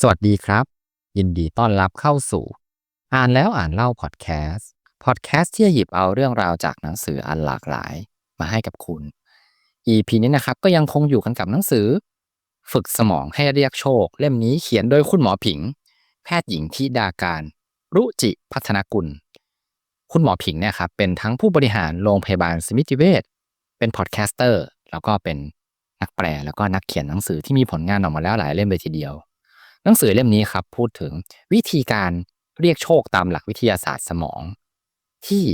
สวัสดีครับ ยินดีต้อนรับเข้าสู่ อ่านแล้วอ่านเล่าพอดแคสต์พอดแคสต์ที่จะหยิบเอาเรื่องราวจากหนังสืออันหลากหลายมาให้กับคุณ EP นี้นะครับก็ยังคงอยู่กันกับหนังสือ ฝึกสมองให้เรียกโชค เล่มนี้เขียนโดยคุณหมอผิง แพทย์หญิงทิดาการ รุจิพัฒนกุล คุณหมอผิงเนี่ยครับเป็นทั้งผู้บริหารโรงพยาบาลสมิติเวชเป็นพอดแคสเตอร์แล้วก็เป็นนักแปลแล้วก็นักเขียนหนังสือที่มีผลงานออกมาแล้วหลายเล่มเลยทีเดียว หนังสือเล่มนี้ครับพูดถึงวิธีการเรียกโชคตามหลักวิทยาศาสตร์สมอง ที่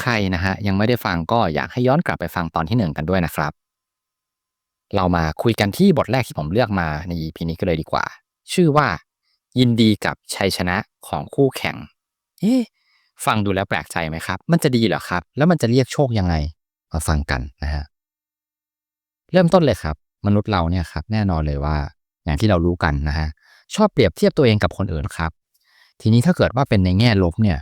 ใครนะฮะยังไม่ได้ฟังก็อยากให้ย้อนกลับไปฟังตอนที่หนึ่งกันด้วยนะครับ เรามาคุยกันที่บทแรกที่ผมเลือกมาใน EP นี้ก็เลยดีกว่า ชื่อว่า ยินดีกับชัยชนะของคู่แข่งเอ๊ะฟังดูแล้วแปลกใจไหมครับ มันจะดีเหรอครับ แล้วมันจะเรียกโชคยังไง มาฟังกันนะฮะ เริ่มต้นเลยครับ มนุษย์เราเนี่ยครับ แน่นอนเลยว่า อย่างที่เรารู้กันนะฮะ ชอบเปรียบเทียบตัวเองกับคนอื่นครับ ทีนี้ถ้าเกิดว่าเป็นในแง่ลบเนี่ย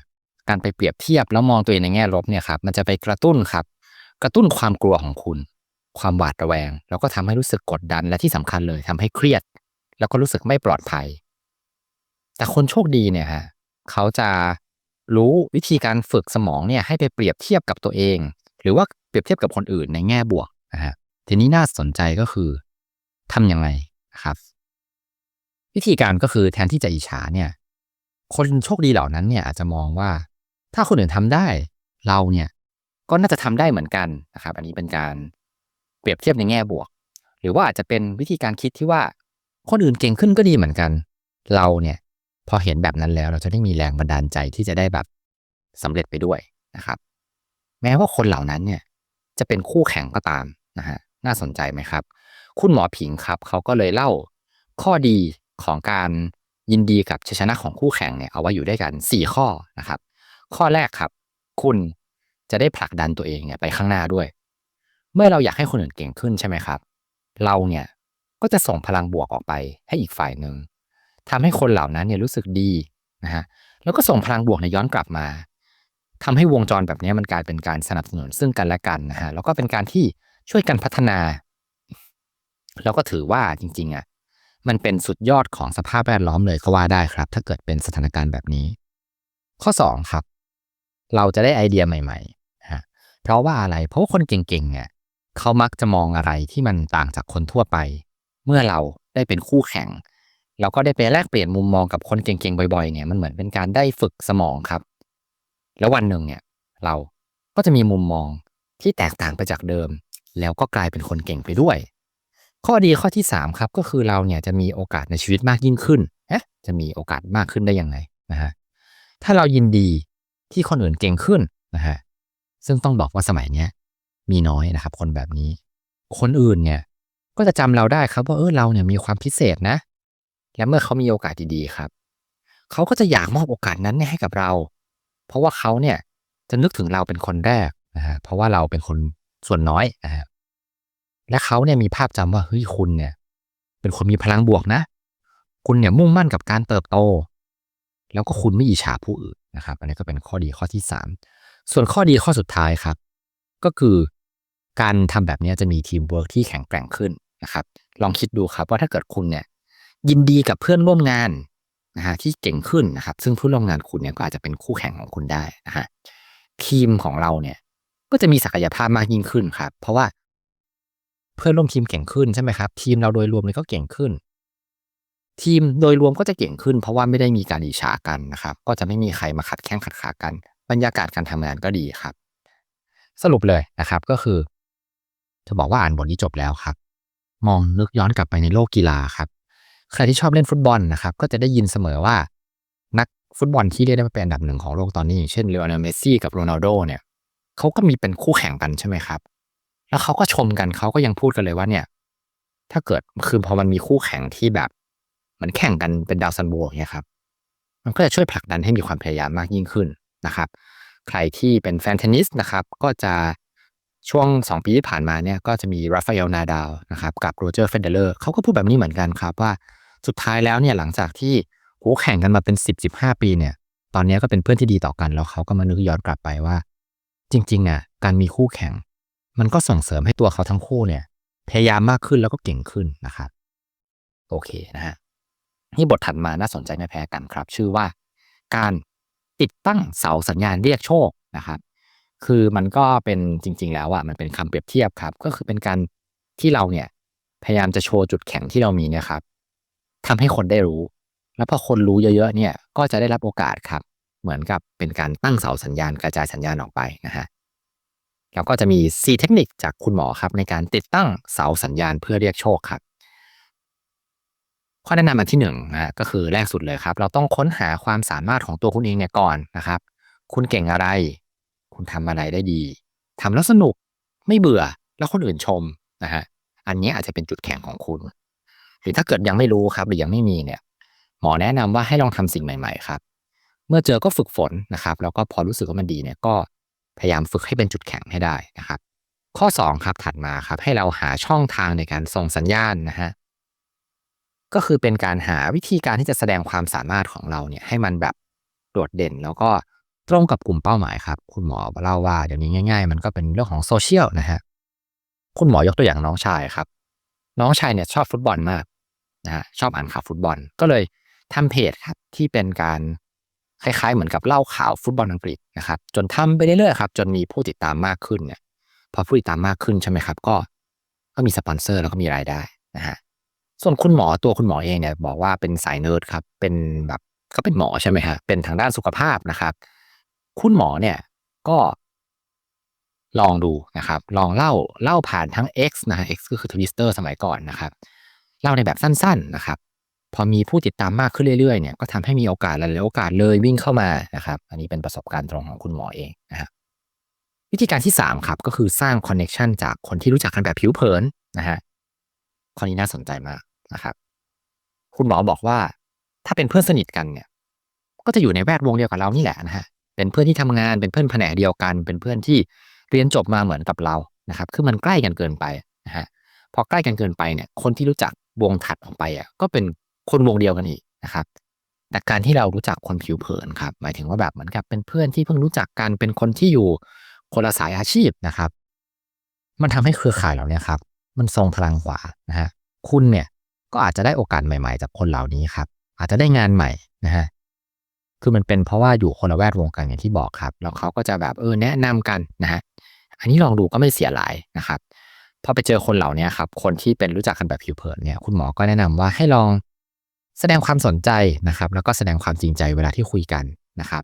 การไปเปรียบเทียบแล้วมองตัวเองในแง่ลบเนี่ยครับ มันจะไปกระตุ้นครับ กระตุ้นความกลัวของคุณ ความหวาดระแวง แล้วก็ทำให้รู้สึกกดดัน และที่สำคัญเลยทำให้เครียด แล้วก็รู้สึกไม่ปลอดภัย แต่คนโชคดีเนี่ยฮะเขาจะรู้วิธีการฝึกสมองเนี่ยให้ไปเปรียบเทียบกับตัวเอง หรือว่าเปรียบเทียบกับคนอื่นในแง่บวกนะฮะทีนี้น่าสนใจก็คือทำยังไงครับ วิธีการก็คือแทนที่จะอิจฉาเนี่ย คนโชคดีเหล่านั้นเนี่ยอาจจะมองว่า ถ้าคนอื่นทำได้เราเนี่ยก็น่าจะทำได้เหมือนกันนะครับ อันนี้เป็นการเปรียบเทียบในแง่บวก หรือว่าอาจจะเป็นวิธีการคิดที่ว่าคนอื่นเก่งขึ้นก็ดีเหมือนกัน เราเนี่ยพอเห็นแบบนั้นแล้วเราจะได้มีแรงบันดาลใจที่จะได้แบบสำเร็จไปด้วยนะครับ แม้ว่าคนเหล่านั้นเนี่ยจะเป็นคู่แข่งก็ตามนะฮะน่าสนใจไหมครับ คุณหมอผิงครับเขาก็เลยเล่าข้อดี ของการยินดีกับชัยชนะของคู่แข่งเนี่ยเอาไว้อยู่ด้วยกัน 4 ข้อนะครับ ข้อแรกครับ คุณจะได้ผลักดันตัวเองเนี่ยไปข้างหน้าด้วย เมื่อเราอยากให้คนอื่นเก่งขึ้นใช่ไหมครับ เราเนี่ยก็จะส่งพลังบวกออกไปให้อีกฝ่ายหนึ่งทำให้คนเหล่านั้นเนี่ยรู้สึกดีนะฮะแล้วก็ส่งพลังบวกในย้อนกลับมาทำให้วงจรแบบนี้มันกลายเป็นการสนับสนุนซึ่งกันและกันนะฮะแล้วก็เป็นการที่ช่วยกันพัฒนา แล้วก็ถือว่าจริงๆอะ มันเป็นสุดยอดของสภาพแวดล้อมเลยก็ว่าได้ครับ ถ้าเกิดเป็นสถานการณ์แบบนี้ ข้อ 2 ครับ เราจะได้ไอเดียใหม่ๆฮะเพราะว่าอะไรเพราะคนเก่งๆเนี่ยเขามักจะมองอะไรที่มันต่างจากคนทั่วไป เมื่อเราได้เป็นคู่แข่งเราก็ได้ไปแลกเปลี่ยนมุมมองกับคนเก่งๆบ่อยๆเนี่ยมันเหมือนเป็นการได้ฝึกสมองครับ แล้ววันหนึ่งเนี่ยเราก็จะมีมุมมองที่แตกต่างไปจากเดิม แล้วก็กลายเป็นคนเก่งไปด้วย ข้อดีข้อที่ 3 ครับ ก็คือเราเนี่ยจะมีโอกาสในชีวิตมากยิ่งขึ้นเอ๊ะจะมีโอกาสมากขึ้นได้ยังไงนะฮะถ้าเรายินดีที่คนอื่นเก่งขึ้นนะฮะซึ่งต้องบอกว่าสมัยเนี้ยมีน้อยนะครับ คนแบบนี้ คนอื่นเนี่ยก็จะจำเราได้ครับว่าเออเราเนี่ยมีความพิเศษนะ และเมื่อเขามีโอกาสดีๆครับ เขาก็จะอยากมอบโอกาสนั้นให้กับเรา เพราะว่าเขาเนี่ยจะนึกถึงเราเป็นคนแรกนะฮะเพราะว่าเราเป็นคนส่วนน้อยนะฮะ และเขาเนี่ยมีภาพจำว่าเฮ้ยคุณเนี่ย เป็นคนมีพลังบวกนะ คุณเนี่ยมุ่งมั่นกับการเติบโต แล้วก็คุณไม่อิจฉาผู้อื่นนะครับ อันนี้ก็เป็นข้อดีข้อที่ 3 ส่วนข้อดีข้อสุดท้ายครับ ก็คือการทำแบบนี้จะมีทีมเวิร์กที่แข็งแกร่งขึ้นนะครับ ลองคิดดูครับว่าถ้าเกิดคุณเนี่ย ยินดีกับเพื่อนร่วมงานนะฮะที่เก่งขึ้นนะครับ ซึ่งเพื่อนร่วมงานคุณเนี่ยก็อาจจะเป็นคู่แข่งของคุณได้นะฮะทีมของเราเนี่ยก็จะมีศักยภาพมากยิ่งขึ้นครับ เพราะว่า เพื่อนร่วมทีมเก่งขึ้นใช่ไหมครับทีมเราโดยรวมเลยก็เก่งขึ้น ทีมโดยรวมก็จะเก่งขึ้น เพราะว่าไม่ได้มีการอิจฉากันนะครับ ก็จะไม่มีใครมาขัดแข้งขัดขากัน บรรยากาศการทำงานก็ดีครับ สรุปเลยนะครับก็คือ จะบอกว่าอ่านบทนี้จบแล้วครับ มองนึกย้อนกลับไปในโลกกีฬาครับใครที่ชอบเล่นฟุตบอลนะครับ ก็จะได้ยินเสมอว่า นักฟุตบอลที่เรียกได้ว่าเป็นอันดับหนึ่งของโลกตอนนี้อย่างเช่นเลโอเนลเมสซี่กับโรนัลโดเนี่ยเขาก็มีเป็นคู่แข่งกันใช่ไหมครับ แล้วเขาก็ชมกันเขาก็ยังพูดกันเลยว่าเนี่ย ถ้าเกิดคือพอมันมีคู่แข่งที่แบบเหมือนแข่งกันเป็นดาวซันโบอย่างเงี้ยครับ มันก็จะช่วยผลักดันให้มีความพยายามมากยิ่งขึ้นนะครับ ใครที่เป็นแฟนเทนนิสนะครับ ก็จะช่วง 2 ปีที่ผ่านมาเนี่ยก็จะมีราฟาเอลนาดาลนะครับกับโรเจอร์เฟเดเลอร์เขาก็พูดแบบนี้เหมือนกันครับว่าสุดท้ายแล้วเนี่ยหลังจากที่โหแข่งกันมาเป็น 10 15 ปีเนี่ย ตอนนี้ก็เป็นเพื่อนที่ดีต่อกันแล้วเขาก็มานึกย้อนกลับไปว่า จริงๆอะการมีคู่แข่ง มันก็ส่งเสริมให้ตัวเขาทั้งคู่เนี่ย พยายามมากขึ้นแล้วก็เก่งขึ้นนะครับ โอเคนะฮะนี่บทถัดมาน่าสนใจไม่แพ้กันครับ ชื่อว่า การติดตั้งเสาสัญญาณเรียกโชคนะครับ คือมันก็เป็นจริง ๆ แล้วอะมันเป็นคำเปรียบเทียบครับ ก็คือเป็นการที่เราเนี่ย พยายามจะโชว์จุดแข็งที่เรามีนี่ยครับทำให้คนได้รู้ แล้วพอคนรู้เยอะๆเนี่ย ก็จะได้รับโอกาสครับ เหมือนกับเป็นการตั้งเสาสัญญาณกระจายสัญญาณออกไปนะฮะ แล้วก็จะมี 4 เทคนิคจากคุณหมอครับในการติดตั้งเสาสัญญาณเพื่อเรียกโชคครับข้อแนะนำอันที่หนึ่งนะก็คือแรกสุดเลยครับ เราต้องค้นหาความสามารถของตัวคุณเองเนี่ยก่อนนะครับ คุณเก่งอะไร คุณทำอะไรได้ดีทำแล้วสนุกไม่เบื่อแล้วคนอื่นชมนะฮะอันนี้อาจจะเป็นจุดแข็งของคุณ หรือถ้าเกิดยังไม่รู้ครับ หรือยังไม่มีเนี่ย หมอแนะนำว่าให้ลองทำสิ่งใหม่ ๆ ครับ เมื่อเจอก็ฝึกฝนนะครับ แล้วก็พอรู้สึกว่ามันดีเนี่ยก็ พยายามฝึกให้เป็นจุดแข็งให้ได้นะครับ ข้อ 2 ครับถัดมาครับ ให้เราหาช่องทางในการส่งสัญญาณนะฮะก็คือเป็นการหาวิธีการที่จะแสดงความสามารถของเราเนี่ยให้มันแบบโดดเด่น แล้วก็ตรงกับกลุ่มเป้าหมายครับ คุณหมอเล่าว่าเดี๋ยวนี้ง่าย ๆ มันก็เป็นเรื่องของโซเชียลนะฮะคุณหมอยกตัวอย่างน้องชายครับ น้องชายเนี่ยชอบฟุตบอลมากนะฮะชอบอ่านข่าวฟุตบอลก็เลยทำเพจครับที่เป็นการ คล้ายๆเหมือนกับเล่าข่าวฟุตบอลอังกฤษนะครับ จนทำไปเรื่อยๆครับ จนมีผู้ติดตามมากขึ้นเนี่ยพอผู้ติดตามมากขึ้นใช่ไหมครับ ก็ก็มีสปอนเซอร์แล้วก็มีรายได้นะฮะส่วนคุณหมอตัวคุณหมอเองเนี่ยบอกว่าเป็นสายเนิร์ดครับ เป็นแบบก็เป็นหมอใช่ไหมฮะเป็นทางด้านสุขภาพนะครับ คุณหมอเนี่ยก็ลองดูนะครับ ลองเล่าเล่าผ่านทั้ง X นะฮะ X ก็คือ Twitter สมัยก่อนนะครับ เล่าในแบบสั้นๆนะครับ พอมีผู้ติดตามมากขึ้นเรื่อยๆเนี่ยก็ทำให้มีโอกาสหลายๆโอกาสเลยวิ่งเข้ามานะครับ อันนี้เป็นประสบการณ์ตรงของคุณหมอเองนะครับวิธีการที่ 3 ครับ ก็คือสร้างคอนเน็ชันจากคนที่รู้จักกันแบบผิวเผินนะฮะข้อนี้น่าสนใจมากนะครับ คุณหมอบอกว่า ถ้าเป็นเพื่อนสนิทกันเนี่ย ก็จะอยู่ในแวดวงเดียวกับเรานี่แหละนะฮะเป็นเพื่อนที่ทำงานเป็นเพื่อนแผนกเดียวกัน เป็นเพื่อนที่เรียนจบมาเหมือนกับเรานะครับ คือมันใกล้กันเกินไปนะฮะพอใกล้กันเกินไปเนี่ย คนที่รู้จักวงถัดออกไปอะก็เป็น คนวงเดียวกันอีกนะครับแต่การที่เรารู้จักคนผิวเผินครับ หมายถึงว่าแบบเหมือนกับเป็นเพื่อนที่เพิ่งรู้จักกันเป็นคนที่อยู่คนละสายอาชีพนะครับ มันทำให้เครือข่ายเราเนี่ยครับ มันทรงพลังกว่านะฮะคุณเนี่ยก็อาจจะได้โอกาสใหม่ๆ จากคนเหล่านี้ครับ อาจจะได้งานใหม่นะฮะคือมันเป็นเพราะว่าอยู่คนละแวดวงกันอย่างที่บอกครับ แล้วเขาก็จะแบบเออแนะนำกันนะฮะอันนี้ลองดูก็ไม่เสียหลายนะครับพอไปเจอคนเหล่านี้ครับ คนที่เป็นรู้จักกันแบบผิวเผินเนี่ย คุณหมอก็แนะนำว่าให้ลอง แสดงความสนใจนะครับ แล้วก็แสดงความจริงใจเวลาที่คุยกันนะครับ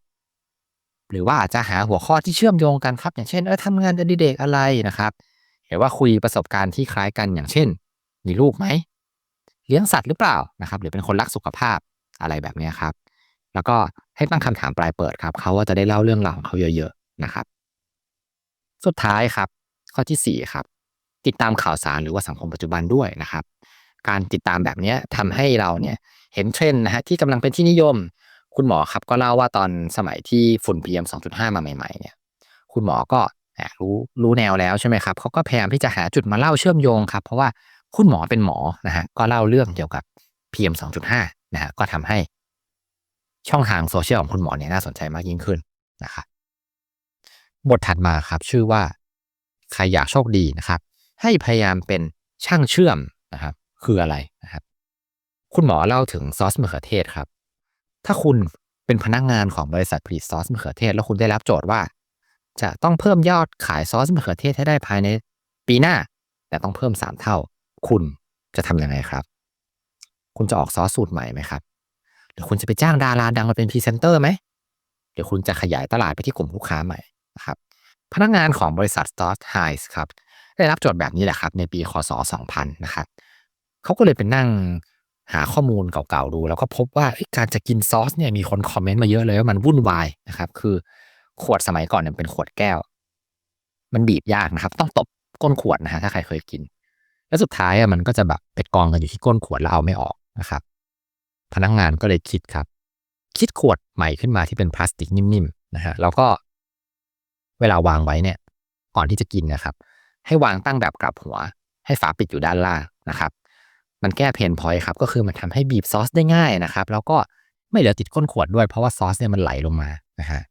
หรือว่าอาจจะหาหัวข้อที่เชื่อมโยงกันครับ อย่างเช่นเออทำงานอดิเรกอะไรนะครับหรือว่าคุยประสบการณ์ที่คล้ายกันอย่างเช่น มีลูกไหมเลี้ยงสัตว์หรือเปล่านะครับ หรือเป็นคนรักสุขภาพอะไรแบบนี้ครับ แล้วก็ให้ตั้งคำถามปลายเปิดครับเขาว่าจะได้เล่าเรื่องราวของเขาเยอะ ๆนะครับ สุดท้ายครับ ข้อที่4ครับติดตามข่าวสารหรือว่าสังคมปัจจุบันด้วยนะครับ การติดตามแบบนี้ทำให้เราเนี่ยเห็นเทรนด์นะฮะที่กำลังเป็นที่นิยม คุณหมอครับก็เล่าว่าตอนสมัยที่ฝุ่น PM 2.5 มาใหม่ๆเนี่ยคุณหมอก็รู้รู้แนวแล้วใช่ไหมครับเขาก็พยายามที่จะหาจุดมาเล่าเชื่อมโยงครับ เพราะว่าคุณหมอเป็นหมอนะฮะก็เล่าเรื่องเกี่ยวกับ PM 2.5 นะฮะก็ทำให้ช่องทางโซเชียลของคุณหมอเนี่ยน่าสนใจมากยิ่งขึ้นนะครับบทถัดมาครับชื่อว่า ใครอยากโชคดีนะครับ ให้พยายามเป็นช่างเชื่อมนะครับ คืออะไรนะครับ คุณหมอเล่าถึงซอสมะเขือเทศครับ ถ้าคุณเป็นพนักงานของบริษัทผลิตซอสมะเขือเทศ แล้วคุณได้รับโจทย์ว่า จะต้องเพิ่มยอดขายซอสมะเขือเทศให้ได้ภายในปีหน้า แต่ต้องเพิ่มสามเท่า คุณจะทำยังไงครับ คุณจะออกซอสสูตรใหม่ไหมครับหรือคุณจะไปจ้างดาราดังมาเป็นพรีเซนเตอร์ไหมหรือคุณจะขยายตลาดไปที่กลุ่มลูกค้าใหม่นะครับพนักงานของบริษัท s t o r h i ครับ ได้รับโจทย์แบบนี้แหละครับ ในปีคศ 2000 นะครับ เขาก็เลยไปนั่งหาข้อมูลเก่าๆดู แล้วก็พบว่าการจะกินซอสเนี่ยมีคนคอมเมนต์มาเยอะเลยว่ามันวุ่นวายนะครับ คือขวดสมัยก่อนเนี่ยเป็นขวดแก้ว มันบีบยากนะครับ ต้องตบก้นขวดนะฮะถ้าใครเคยกิน แล้วสุดท้ายอะมันก็จะแบบไปกองกันอยู่ที่ก้นขวดแล้วเอาไม่ออกนะครับ พนักงานก็เลยคิดครับ คิดขวดใหม่ขึ้นมาที่เป็นพลาสติกนิ่มๆนะฮะแล้วก็เวลาวางไว้เนี่ย ก่อนที่จะกินนะครับ ให้วางตั้งแบบกลับหัว ให้ฝาปิดอยู่ด้านล่างนะครับ มันแก้เพนพอยครับก็คือมันทำให้บีบซอสได้ง่ายนะครับแล้วก็ไม่เหลือติดก้นขวดด้วยเพราะว่าซอสเนี่ยมันไหลลงมานะฮะ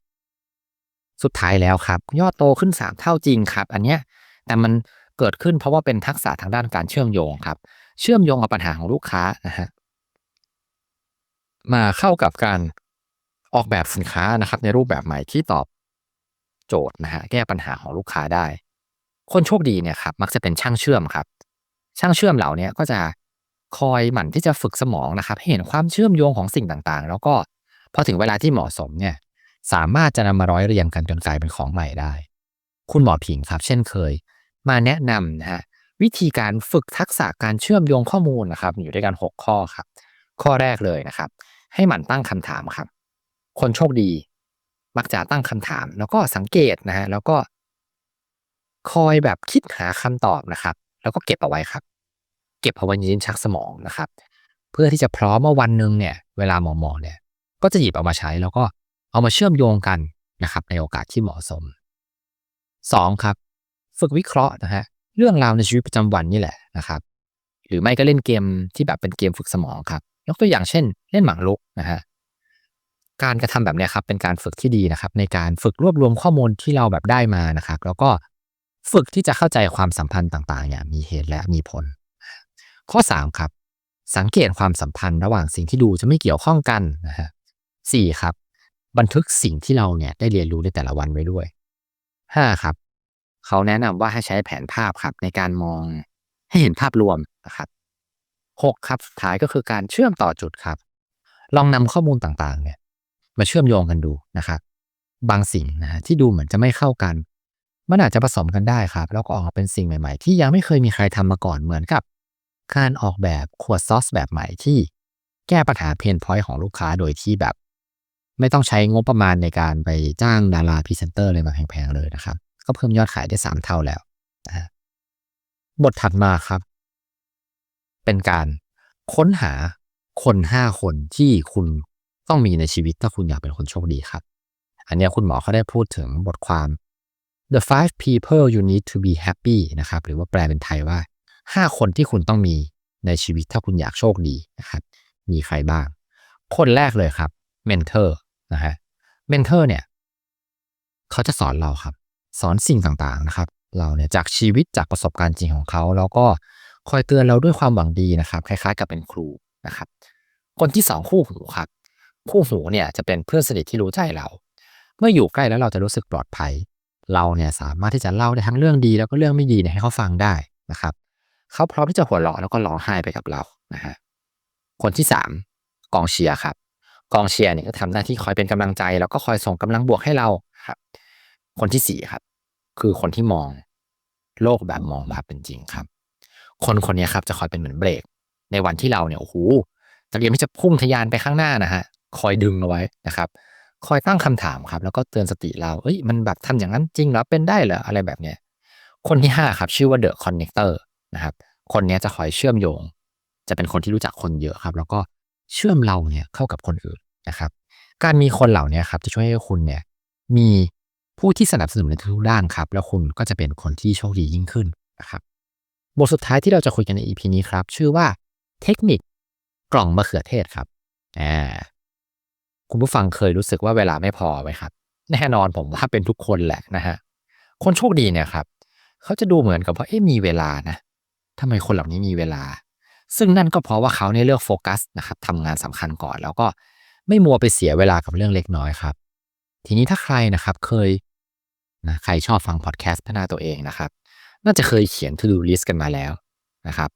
สุดท้ายแล้วครับ ยอดโตขึ้นสามเท่าจริงครับ อันเนี้ยแต่มันเกิดขึ้นเพราะว่าเป็นทักษะทางด้านการเชื่อมโยงครับ เชื่อมโยงกับปัญหาของลูกค้านะฮะมาเข้ากับการออกแบบสินค้านะครับ ในรูปแบบใหม่ที่ตอบโจทย์นะฮะแก้ปัญหาของลูกค้าได้ คนโชคดีเนี่ยครับมักจะเป็นช่างเชื่อมครับ ช่างเชื่อมเหล่านี้ก็จะ คอยหมั่นที่จะฝึกสมองนะครับให้เห็นความเชื่อมโยงของสิ่งต่างๆ แล้วก็พอถึงเวลาที่เหมาะสมเนี่ยสามารถจะนำมาร้อยเรียงกันจนกลายเป็นของใหม่ได้ คุณหมอผิงครับ เช่นเคย มาแนะนำนะฮะวิธีการฝึกทักษะการเชื่อมโยงข้อมูลนะครับ อยู่ด้วยกัน 6 ข้อครับ ข้อแรกเลยนะครับ ให้หมั่นตั้งคำถามครับ คนโชคดี มักจะตั้งคำถาม แล้วก็สังเกตนะฮะแล้วก็ คอยแบบคิดหาคำตอบนะครับ แล้วก็เก็บเอาไว้ครับ เก็บเอาไว้ในลิ้นชักสมองนะครับ เพื่อที่จะพร้อมว่าวันหนึ่งเนี่ยเวลาหมอๆเนี่ยก็จะหยิบเอามาใช้แล้วก็เอามาเชื่อมโยงกันนะครับในโอกาสที่เหมาะสม 2. ครับ ฝึกวิเคราะห์นะฮะเรื่องราวในชีวิตประจำวันนี่แหละนะครับ หรือไม่ก็เล่นเกมที่แบบเป็นเกมฝึกสมองครับ ยกตัวอย่างเช่น เล่นหมากรุกนะฮะการกระทำแบบนี้ครับเป็นการฝึกที่ดีนะครับ ในการฝึกรวบรวมข้อมูลที่เราแบบได้มานะครับ แล้วก็ฝึกที่จะเข้าใจความสัมพันธ์ต่างๆอย่างมีเหตุและมีผล ข้อ 3 ครับ สังเกตความสัมพันธ์ระหว่างสิ่งที่ดูจะไม่เกี่ยวข้องกันนะฮะสี่ครับ บันทึกสิ่งที่เราเนี่ยได้เรียนรู้ในแต่ละวันไว้ด้วย 5. ครับ เขาแนะนำว่าให้ใช้แผนภาพครับ ในการมองให้เห็นภาพรวมนะครับ 6. ครับสุดท้ายก็คือการเชื่อมต่อจุดครับ ลองนำข้อมูลต่างๆ เนี่ยมาเชื่อมโยงกันดูนะครับ บางสิ่งนะฮะที่ดูเหมือนจะไม่เข้ากัน มันอาจจะผสมกันได้ครับ แล้วก็ออกมาเป็นสิ่งใหม่ ๆ ที่ยังไม่เคยมีใครทำมาก่อนเหมือนกับ การออกแบบขวดซอสแบบใหม่ที่แก้ปัญหาเพนพอยต์ของลูกค้าโดยที่แบบ ไม่ต้องใช้งบประมาณในการไปจ้างดาราพรีเซนเตอร์เลยมาแพงๆเลยนะครับ ก็เพิ่มยอดขายได้สามเท่าแล้ว บทถัดมาครับ เป็นการค้นหาคนห้าคนที่คุณต้องมีในชีวิตถ้าคุณอยากเป็นคนโชคดีครับ อันนี้คุณหมอเขาได้พูดถึงบทความ the five people you need to be happy นะครับ หรือว่าแปลเป็นไทยว่า ห้าคนที่คุณต้องมีในชีวิตถ้าคุณอยากโชคดีนะครับ มีใครบ้าง คนแรกเลยครับ mentor นะฮะ mentor เนี่ย เขาจะสอนเราครับ สอนสิ่งต่างๆนะครับ เราเนี่ยจากชีวิตจากประสบการณ์จริงของเขา แล้วก็คอยเตือนเราด้วยความหวังดีนะครับ คล้ายๆ กับเป็นครูนะครับ คนที่สองคู่หูครับ คู่หูเนี่ยจะเป็นเพื่อนสนิทที่รู้ใจเรา เมื่ออยู่ใกล้แล้วเราจะรู้สึกปลอดภัย เราเนี่ยสามารถที่จะเล่าได้ทั้งเรื่องดีแล้วก็เรื่องไม่ดีเนี่ยให้เขาฟังได้นะครับ เขาพร้อมที่จะหัวเราะแล้วก็ร้องไห้ไปกับเรานะฮะคนที่สามกองเชียร์ครับ กองเชียร์เนี่ยก็ทำหน้าที่คอยเป็นกำลังใจ แล้วก็คอยส่งกำลังบวกให้เราครับ คนที่สี่ครับ คือคนที่มอง โลกแบบมองภาพเป็นจริงครับ คนคนนี้ครับจะคอยเป็นเหมือนเบรก ในวันที่เราเนี่ยโอ้โหเตรียมที่จะพุ่งทะยานไปข้างหน้านะฮะคอยดึงเอาไว้นะครับ คอยตั้งคำถามครับ แล้วก็เตือนสติเราเอ้ยมันแบบทำอย่างนั้นจริงเหรอเป็นได้เหรออะไรแบบเนี้ยคนที่ห้าครับ ชื่อว่าเดอะคอนเนคเตอร์ นะครับ คนนี้จะคอยเชื่อมโยง จะเป็นคนที่รู้จักคนเยอะครับ แล้วก็เชื่อมเราเนี่ยเข้ากับคนอื่นนะครับ การมีคนเหล่านี้ครับจะช่วยให้คุณเนี่ยมีผู้ที่สนับสนุนในทุกด้านครับ แล้วคุณก็จะเป็นคนที่โชคดียิ่งขึ้นนะครับ บทสุดท้ายที่เราจะคุยกันใน EP นี้ครับ ชื่อว่าเทคนิคกล่องมะเขือเทศครับอ่าคุณผู้ฟังเคยรู้สึกว่าเวลาไม่พอไหมครับ แน่นอนผมว่าเป็นทุกคนแหละนะฮะคนโชคดีเนี่ยครับ เขาจะดูเหมือนกับว่าเอ๊ะมีเวลานะ ทำไมคนเหล่านี้มีเวลา ซึ่งนั่นก็เพราะว่าเขาเนี่ยเลือกโฟกัสนะครับทำงานสำคัญก่อน แล้วก็ไม่มัวไปเสียเวลากับเรื่องเล็กน้อยครับ ทีนี้ถ้าใครนะครับเคยนะใครชอบฟังพอดแคสต์พัฒนาตัวเองนะครับ น่าจะเคยเขียน to do list กันมาแล้วนะครับ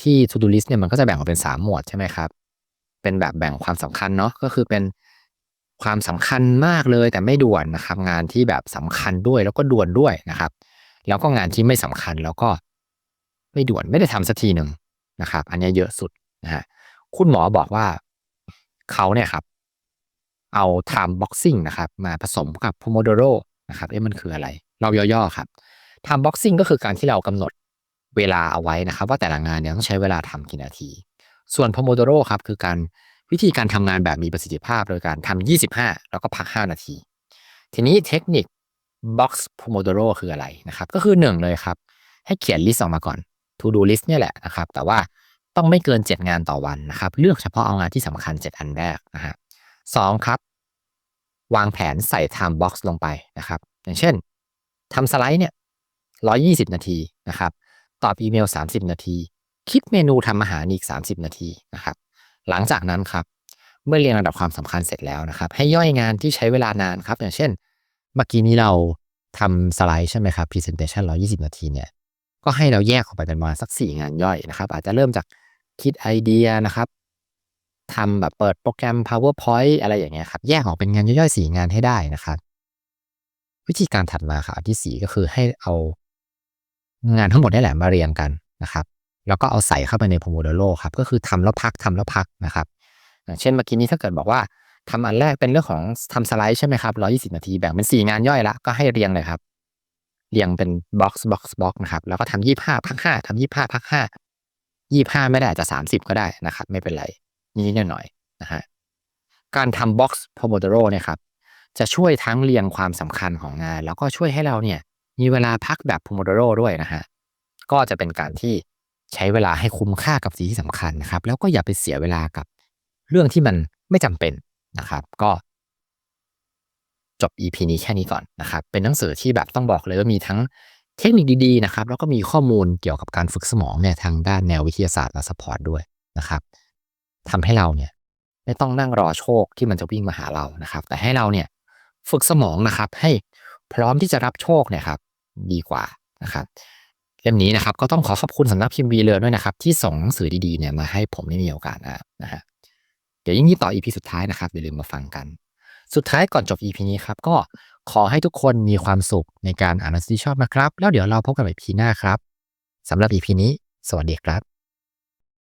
ที่ to do list เนี่ยมันก็จะแบ่งออกเป็น 3 หมวดใช่ไหมครับ เป็นแบบแบ่งความสำคัญเนาะก็คือเป็นความสำคัญมากเลยแต่ไม่ด่วนนะครับ งานที่แบบสำคัญด้วยแล้วก็ด่วนด้วยนะครับ แล้วก็งานที่ไม่สำคัญแล้วก็ ไม่ด่วนไม่ได้ทำสักทีหนึ่งนะครับ อันนี้เยอะสุดนะฮะคุณหมอบอกว่าเขาเนี่ยครับ เอา time boxing นะครับ มาผสมกับ pomodoro นะครับเอ๊ะมันคืออะไร เราย่อๆครับ time boxing ก็คือการที่เรากำหนดเวลาเอาไว้นะครับ ว่าแต่ละงานเนี่ยต้องใช้เวลาทำกี่นาที ส่วน pomodoro ครับคือการวิธีการทำงานแบบมีประสิทธิภาพ โดยการทำ25 แล้วก็พัก 5 นาที ทีนี้เทคนิค box pomodoro คืออะไรนะครับ ก็คือหนึ่งเลยครับ ให้เขียนลิสต์ออกมาก่อน to do list เนี่ยแหละนะครับ แต่ว่าต้องไม่เกิน 7 งานต่อวันนะครับ เลือกเฉพาะเอางานที่สำคัญ 7 อันแรกนะฮะสองครับ วางแผนใส่ time box ลงไปนะครับ อย่างเช่นทำสไลด์เนี่ย120 นาทีนะครับ ตอบอีเมล 30 นาที คิดเมนูทำอาหารอีก 30 นาทีนะครับ หลังจากนั้นครับ เมื่อเรียงลำดับความสำคัญเสร็จแล้วนะครับ ให้ย่อยงานที่ใช้เวลานานครับ อย่างเช่น เมื่อกี้นี้เราทำสไลด์ใช่ไหมครับ Presentation 120 นาทีเนี่ย ก็ให้เราแยกออกไปเป็นมาสัก 4 งานย่อยนะครับ อาจจะเริ่มจากคิดไอเดียนะครับทำแบบเปิดโปรแกรม PowerPoint อะไรอย่างเงี้ยครับแยกออกเป็นงานย่อยๆ4 งานให้ได้นะครับ วิธีการถัดมาครับอันที่ 4 ก็คือให้เอางานทั้งหมดนี่แหละมาเรียงกันนะครับ แล้วก็เอาใส่เข้าไปใน Pomodoro ครับก็คือทำแล้วพักทำแล้วพักนะครับอย่างเช่นเมื่อกี้นี้ถ้าเกิดบอกว่าทำอันแรกเป็นเรื่องของทำสไลด์ใช่ไหมครับ120 นาทีแบ่งเป็น 4 งานย่อยละก็ให้เรียงเลยครับ เรียงเป็นบ็อกซ์บ็อกซ์บ็อกนะครับ แล้วก็ทำ25พัก5ทำ25พัก5 25ไม่ได้อาจจะ30ก็ได้นะครับ ไม่เป็นไรนิดหน่อยนะฮะการทำบ็อกซ์ Pomodoro เนี่ยครับจะช่วยทั้งเรียงความสำคัญของงาน แล้วก็ช่วยให้เราเนี่ยมีเวลาพักแบบ Pomodoro ด้วยนะฮะก็จะเป็นการที่ใช้เวลาให้คุ้มค่ากับสิ่งที่สำคัญนะครับ แล้วก็อย่าไปเสียเวลากับเรื่องที่มันไม่จำเป็นนะครับ ก็ จบ EP นี้แค่นี้ก่อนนะครับ เป็นหนังสือที่แบบต้องบอกเลยว่ามีทั้งเทคนิคดีๆนะครับ แล้วก็มีข้อมูลเกี่ยวกับการฝึกสมองเนี่ยทางด้านแนววิทยาศาสตร์และสปอร์ตด้วยนะครับทำให้เราเนี่ยไม่ต้องนั่งรอโชคที่มันจะวิ่งมาหาเรานะครับ แต่ให้เราเนี่ยฝึกสมองนะครับ ให้พร้อมที่จะรับโชคเนี่ยครับดีกว่านะครับเล่มนี้นะครับก็ต้องขอขอบคุณสำนักพิมพ์วีเลอร์ด้วยนะครับ ที่ส่งหนังสือดีๆเนี่ยมาให้ผมได้มีโอกาสอ่านนะฮะเดี๋ยวยิ่งนี้ต่อ EP สุดท้ายนะครับอย่าลืมมาฟังกัน สุดท้ายก่อนจบ EP นี้ครับ ก็ขอให้ทุกคนมีความสุขในการอ่านหนังสือที่ชอบนะครับ แล้วเดี๋ยวเราพบกันใหม่ EP หน้าครับสำหรับ EP นี้ สวัสดีครับ